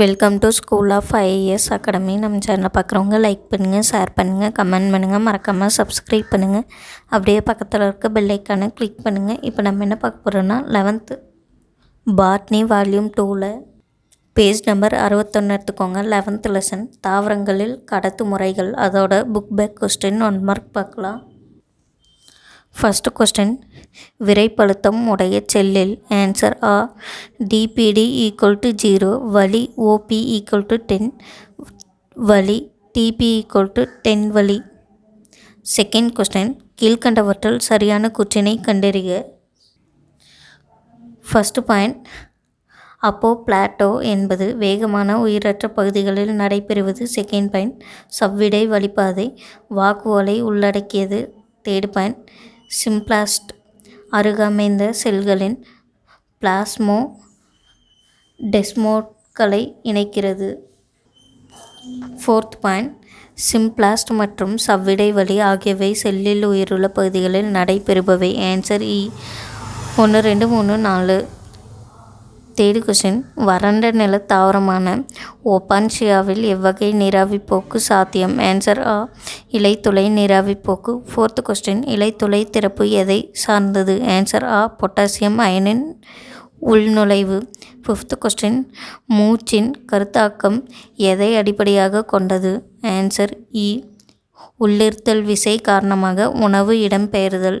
Welcome to school of IAS academy நம்ம சேனலை பார்க்குறவங்க லைக் பண்ணுங்கள் ஷேர் பண்ணுங்கள் கமெண்ட் பண்ணுங்கள் மறக்காமல் சப்ஸ்கிரைப் பண்ணுங்கள் அப்படியே பக்கத்தில் இருக்க பெல்லைக்கானை கிளிக் பண்ணுங்கள் இப்போ நம்ம என்ன பார்க்க போகிறோன்னா லெவன்த்து பாட்னி வால்யூம் டூவில் பேஜ் நம்பர் அறுபத்தொன்று எடுத்துக்கோங்க. லெவன்த்து லெசன் தாவரங்களில் கடத்து முறைகள். அதோட book back question one mark பார்க்கலாம். ஃபஸ்ட்டு கொஸ்டின் விரைப்பழுத்தம் உடைய செல்லில். Answer a DPD equal to zero வழி ஓபி ஈக்குவல் டு டென் வழி டிபி ஈக்குவல் டு டென் வழி செகண்ட் கொஸ்டின் கீழ்கண்டவற்றில் சரியான குற்றினை கண்டறிக ஃபஸ்ட்டு பாயிண்ட் அப்போ பிளாட்டோ என்பது வேகமான உயிரற்ற பகுதிகளில் நடைபெறுவது. Second point சவ்விடை வழிபாதை. வாக்குவலை உள்ளடக்கியது. தேர்ட் பாயிண்ட் சிம்ப்ளாஸ்ட் அருகமைந்த செல்களின் பிளாஸ்மோ டெஸ்மோட்களை இணைக்கிறது. ஃபோர்த் பாயிண்ட் சிம்ப்ளாஸ்ட் மற்றும் சவ்விடை வழி ஆகியவை செல்லில் உயிருள்ள பகுதிகளில் நடைபெறுபவை. ஆன்சர் இ. ஒன்று ரெண்டு மூணு நாலு. தேர்ட் கொஷின் வறண்ட நில தாவரமான ஓபான்ஷியாவில் எவ்வகை நீராவி போக்கு சாத்தியம்? ஆன்சர் ஆ இலைத்துளை நீராவி போக்கு. ஃபோர்த் கொஸ்டின் இலைத்துளை திறப்பு எதை சார்ந்தது? ஆன்சர் ஆ பொட்டாசியம் அயனின் உள்நுழைவு. ஃபிஃப்த் கொஸ்டின் மூச்சின் கருத்தாக்கம் எதை அடிப்படையாக கொண்டது? ஆன்சர் இ e. உள்ளிருத்தல் விசை காரணமாக உணவு இடம்பெயர்தல்.